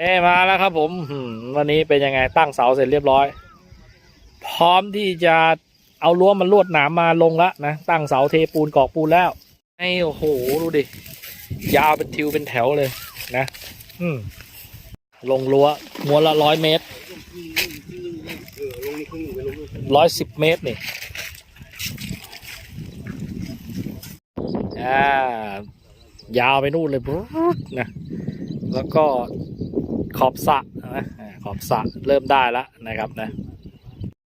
เอ้มาแล้วครับผมวันนี้เป็นยังไงตั้งเสาเสร็จเรียบร้อย พร้อมที่จะเอารั้วมันลวดหนามมาลงละนะตั้งเสาเทปูนกอกปูนแล้วไอ้โอ้โหดูดิยาวเป็นทิวเป็นแถวเลยนะ อืมลงรั้วม้วนละร้อยเมตรร้อยสิบเมตรนี่อ่ายาวไปนู่นเลยนะ แล้วก็ขอบสะนะขอบสะเริ่มได้แล้วนะครับนะ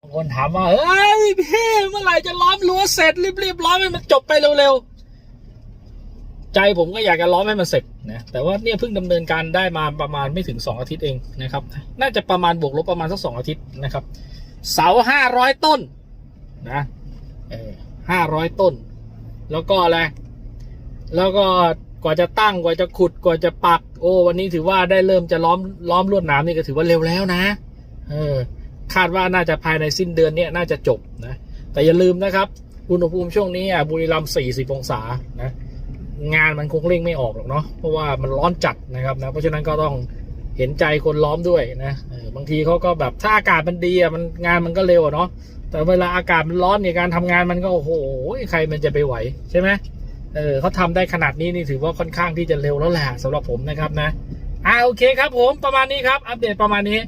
บางคนถามว่าเฮ้ยพี่เมื่อไหร่จะล้อมรั้วเสร็จรีบๆล้อมให้มันจบไปเร็วๆใจผมก็อยากจะล้อมให้มันเสร็จนะแต่ว่าเนี่ยเพิ่งดำเนินการได้มาประมาณไม่ถึง 2 อาทิตย์เองนะครับ น่าจะประมาณบวกลบประมาณสักสองอาทิตย์นะครับ เสาห้าร้อยต้นนะห้าร้อยต้น แล้วก็อะไรแล้วก็ กว่าจะตั้งกว่าจะขุดกว่าจะปัก โอ้ วันนี้ถือว่าได้เริ่มจะล้อมล้อมลวดหนามนี่ก็ถือว่าเร็วแล้วนะเออคาดว่าน่าจะภายในสิ้นเดือนนี้น่าจะจบนะ แต่อย่าลืมนะครับอุณหภูมิช่วงนี้อะบุรีรัมย์40 องศานะงานมันคงเร่งไม่ออกหรอกเนาะเพราะว่ามันร้อนจัดนะครับนะเพราะฉะนั้นก็ต้องเห็นใจคนล้อมด้วยนะออบางทีเขาก็แบบถ้าอากาศมันดีอะมันงานมันก็เร็วเนาะแต่เวลาอากาศมันร้อนเนี่ยการทำงานมันก็โอ้โหใครมันจะไปไหวใช่ไหม เออเขาทำได้ขนาดนี้นี่ถือว่าค่อนข้างที่จะเร็วแล้วแหละสำหรับผมนะครับนะอ่าโอเคครับผมประมาณนี้ครับ อัปเดตประมาณนี้